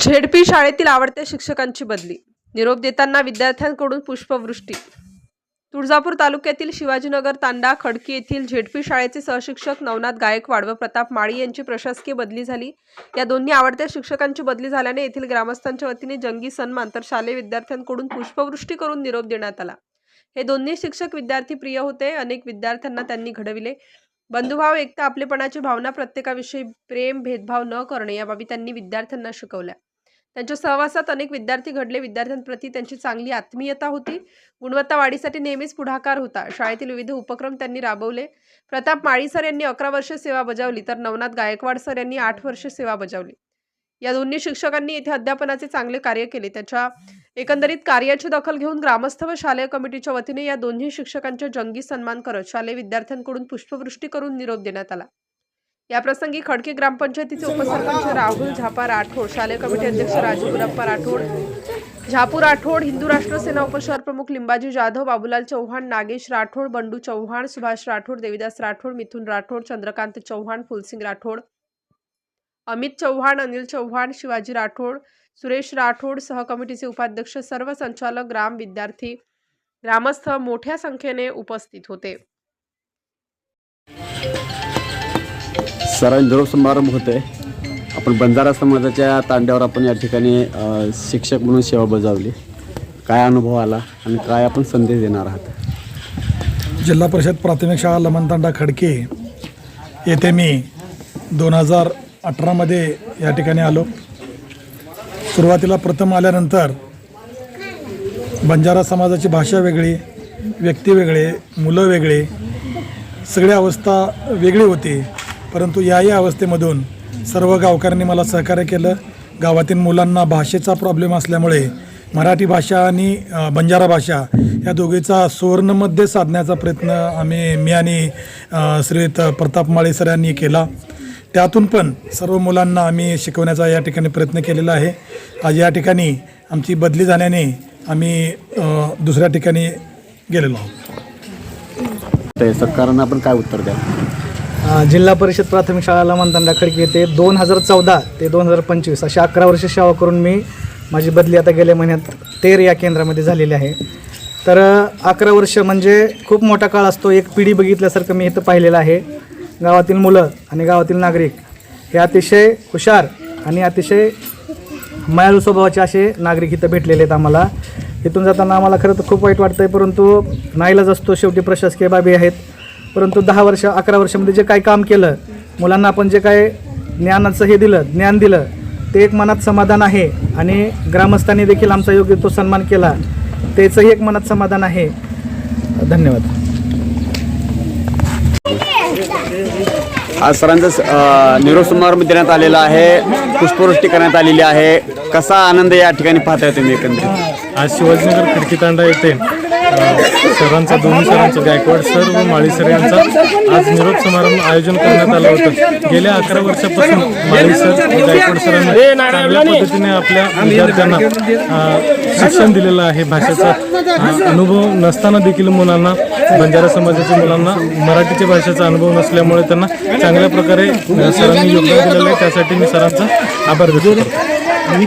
ZP शाळेतील आवडत्या शिक्षकांची बदली. निरोप देताना विद्यार्थ्यांकडून पुष्पवृष्टी. तुळजापूर तालुक्यातील शिवाजीनगर तांडा खडकी येथील झेडपी शाळेचे सहशिक्षक नवनाथ गायकवाड व प्रताप माळी यांची प्रशासकीय बदली झाली. या दोन्ही आवडत्या शिक्षकांची बदली झाल्याने येथील ग्रामस्थांच्या वतीने जंगी सन्मान तर शालेय विद्यार्थ्यांकडून पुष्पवृष्टी करून निरोप देण्यात आला. हे दोन्ही शिक्षक विद्यार्थी प्रिय होते. अनेक विद्यार्थ्यांना त्यांनी घडविले. बंधुभाव एकता आपलेपणाची भावना प्रत्येकाविषयी प्रेम भेदभाव न करणे या बाबी त्यांनी विद्यार्थ्यांना शिकवल्या. त्यांच्या सहवासात अनेक विद्यार्थी घडले. विद्यार्थ्यांप्रती त्यांची चांगली आत्मीयता होती. गुणवत्ता वाढीसाठी नेहमीच पुढाकार होता. शाळेतील विविध उपक्रम त्यांनी राबवले. प्रताप माळी सर यांनी अकरा वर्ष सेवा बजावली तर नवनाथ गायकवाड सर यांनी आठ वर्ष सेवा बजावली. या दोन्ही शिक्षकांनी येथे अध्यापनाचे चांगले कार्य केले. त्याच्या एकंदरीत कार्याची दखल घेऊन ग्रामस्थ व शालेय कमिटीच्या वतीने या दोन्ही शिक्षकांचे जंगी सन्मान करत शालेय विद्यार्थ्यांकडून पुष्पवृष्टी करून निरोप देण्यात आला. याप्रसंगी खडके ग्रामपंचायतीचे उपसरपंच राहुल झापा राठोड शालेय कमिटी अध्यक्ष राजू गुरप्पा राठोड झापू राठोड हिंदू राष्ट्र सेना उपशहर प्रमुख लिंबाजी जाधव बाबूलाल चव्हाण नागेश राठोड बंडू चव्हाण सुभाष राठोड देविदास राठोड मिथुन राठोड चंद्रकांत चव्हाण फुलसिंग राठोड अमित चव्हाण अनिल चव्हाण शिवाजी राठोड सुरेश राठोड सहकमिटीचे उपाध्यक्ष सर्व संचालक ग्राम विद्यार्थी ग्रामस्थ मोठ्या संख्येने उपस्थित होते. सरांजरो समारंभ होतोय. आपण बंजारा समाजाच्या तांड्यावर आपण या ठिकाणी शिक्षक म्हणून सेवा बजावली. काय अनुभव आला आणि काय आपण संदेश देणार आहात? जिल्हा परिषद प्राथमिक शाळा लमनतांडा खडके येथे मी दोन हजार अठरामध्ये या ठिकाणी आलो. सुरुवातीला प्रथम आल्यानंतर बंजारा समाजाची भाषा वेगळी व्यक्ती वेगळे मुलं वेगळे सगळी अवस्था वेगळी होती. परंतु याही अवस्थेमधून सर्व गावकऱ्यांनी मला सहकार्य केलं. गावातील मुलांना भाषेचा प्रॉब्लेम असल्यामुळे मराठी भाषा आणि बंजारा भाषा या दोघीचा सुवर्णमध्ये साधण्याचा प्रयत्न आम्ही मी आणि श्रीयुत प्रताप माळेसर यांनी केला. त्यातून पण सर्व मुलांना आम्ही शिकवण्याचा या ठिकाणी प्रयत्न केलेला आहे. आज या ठिकाणी आमची बदली झाल्याने आम्ही दुसऱ्या ठिकाणी गेलेलो आहोत. ते सत्कारांना आपण काय उत्तर द्या जिल्हा परिषद प्राथमिक शाळेला मंतांडा खडकी येथे दोन हजार चौदा ते दोन हजार पंचवीस अशा अकरा वर्ष सेवा करून मी माझी बदली आता गेल्या महिन्यात तेर या केंद्रामध्ये झालेली आहे. तर अकरा वर्ष म्हणजे खूप मोठा काळ असतो. एक पिढी बघितल्यासारखं मी इथं पाहिलेलं आहे. गावातील मुलं आणि गावातील नागरिक हे अतिशय हुशार आणि अतिशय मायाळू स्वभावाचे असे नागरिक इथं भेटलेले आहेत आम्हाला. इथून जाताना आम्हाला खरं तर खूप वाईट वाटतं आहे परंतु नाईलाच असतो शेवटी प्रशासकीय बाबी आहेत. परंतु दहा वर्ष अकरा वर्षामध्ये जे काही काम केलं मुलांना आपण जे काय ज्ञानाचं हे दिलं ज्ञान दिलं ते एक मनात समाधान आहे आणि ग्रामस्थांनी देखील आमचा योग्य तो सन्मान केला त्याचंही एक मनात समाधान आहे. धन्यवाद. आज सरांचा निरोप समारंभ देण्यात आलेला आहे. पुष्पवृष्टी करण्यात आलेली आहे. कसा आनंद या ठिकाणी पाहताय तुम्ही एकंदरीत? आज शिवाजीनगर खडकी तांडा येथे अ, सरांचा दोन्ही सरांचा गायकवाड सर व माळी सर यांचा आज निरोप समारंभ आयोजन करण्यात आलं होतं. गेल्या अकरा वर्षापासून माळी सर गायकवाड सरांनी चांगल्या पद्धतीने आपल्या विद्यार्थ्यांना शिक्षण दिलेलं आहे भाषेचा अनुभव नसताना देखील मुलांना बंजारा समाजाच्या मुलांना मराठीच्या भाषेचा अनुभव नसल्यामुळे त्यांना चांगल्या प्रकारे सरांनी योगदान दिलेलं आहे. त्यासाठी मी सरांचा आभार व्यक्त करतो.